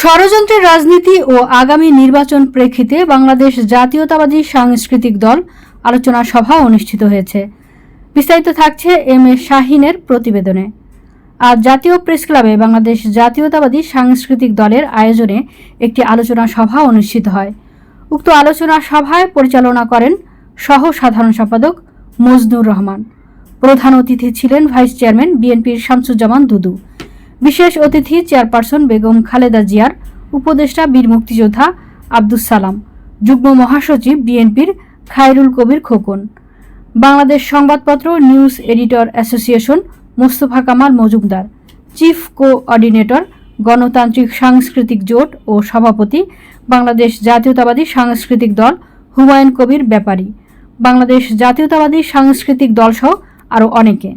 ষড়যন্ত্রের রাজনীতি ও আগামী নির্বাচন প্রেক্ষিতে বাংলাদেশ জাতীয়তাবাদী সাংস্কৃতিক দল আলোচনা সভা অনুষ্ঠিত হয়েছে। বিস্তারিত থাকছে এম এ শাহিনের প্রতিবেদনে। আজ জাতীয় প্রেস ক্লাবে বাংলাদেশ জাতীয়তাবাদী সাংস্কৃতিক দলের আয়োজনে একটি আলোচনা সভা অনুষ্ঠিত হয়। উক্ত আলোচনা সভায় পরিচালনা করেন সহ সাধারণ সম্পাদক মজনুর রহমান। প্রধান অতিথি ছিলেন ভাইস চেয়ারম্যান বিএনপির শামসুজ্জামান দুদু। বিশেষ অতিথি চেয়ারপারসন বেগম খালেদা জিয়ার উপদেষ্টা বীর মুক্তিযোদ্ধা আব্দুস সালাম, যুগ্ম মহাসচিব বিএনপির খায়রুল কবির খোকন, বাংলাদেশ সংবাদপত্র news editor association Mostafa Kamal Majumdar, chief coordinator গণতান্ত্রিক সাংস্কৃতিক জোট ও সভাপতি বাংলাদেশ জাতীয়তাবাদী সাংস্কৃতিক দল হুমায়ুন কবির ব্যাপারী, বাংলাদেশ জাতীয়তাবাদী সাংস্কৃতিক দলসহ আরও অনেকে।